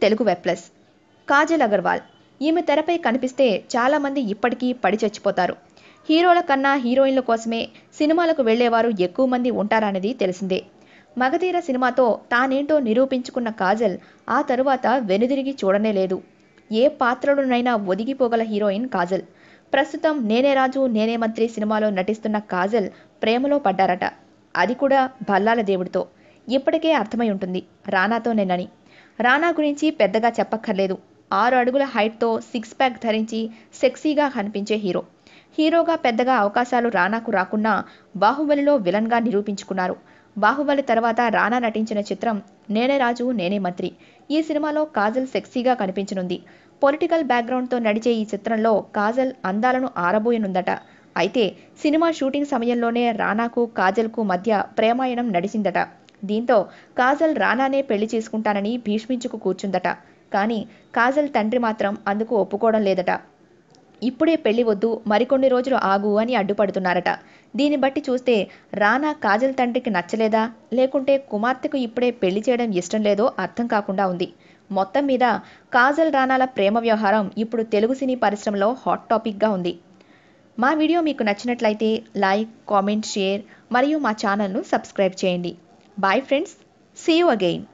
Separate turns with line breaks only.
Telugu web plus Kajal Agarwal ఈమె తెరపై కనిపిస్తే చాలామంది ఇప్పటికీ పడి చచ్చిపోతారు. హీరోల కన్నా హీరోయిన్ల కోసమే సినిమాలకు వెళ్ళేవారు ఎక్కువ మంది ఉంటారనేది తెలిసిందే. మగధీర సినిమాతో తానేంటో నిరూపించుకున్న కాజల్ ఆ తరువాత వెనుదిరిగి చూడనే లేదు. ఏ పాత్రలోనైనా ఒదిగిపోగల హీరోయిన్ కాజల్. ప్రస్తుతం నేనే రాజు నేనే మంత్రి సినిమాలో నటిస్తున్న కాజల్ ప్రేమలో పడ్డారట. అది కూడా భల్లాల దేవుడితో. ఇప్పటికే అర్థమై ఉంటుంది. రానాతో నేనని రానా గురించి పెద్దగా చెప్పక్కర్లేదు. ఆరు అడుగుల హైట్తో సిక్స్ ప్యాక్ ధరించి సెక్సీగా కనిపించే హీరో. హీరోగా పెద్దగా అవకాశాలు రానాకు రాకున్నా బాహుబలిలో విలన్గా నిరూపించుకున్నారు. బాహుబలి తర్వాత రానా నటించిన చిత్రం నేనే రాజు నేనే మంత్రి. ఈ సినిమాలో కాజల్ సెక్సీగా కనిపించనుంది. పొలిటికల్ బ్యాక్గ్రౌండ్తో నడిచే ఈ చిత్రంలో కాజల్ అందాలను ఆరబోయనుందట. అయితే సినిమా షూటింగ్ సమయంలోనే రానాకు కాజల్కు మధ్య ప్రేమాయణం నడిచిందట. దీంతో కాజల్ రానానే పెళ్ళి చేసుకుంటానని భీష్మించుకు కూర్చుందట. కానీ కాజల్ తండ్రి మాత్రం అందుకు ఒప్పుకోవడం లేదట. ఇప్పుడే పెళ్ళి వద్దు మరికొన్ని రోజులు ఆగు అని అడ్డుపడుతున్నారట. దీన్ని బట్టి చూస్తే రానా కాజల్ తండ్రికి నచ్చలేదా? లేకుంటే కుమార్తెకు ఇప్పుడే పెళ్ళి చేయడం ఇష్టం లేదో అర్థం కాకుండా ఉంది. మొత్తం మీద కాజల్ రానాల ప్రేమ వ్యవహారం ఇప్పుడు తెలుగు సినీ పరిశ్రమలో హాట్ టాపిక్గా ఉంది. మా వీడియో మీకు నచ్చినట్లయితే లైక్ కామెంట్ షేర్ మరియు మా ఛానల్ను సబ్స్క్రైబ్ చేయండి. Bye friends. See you again.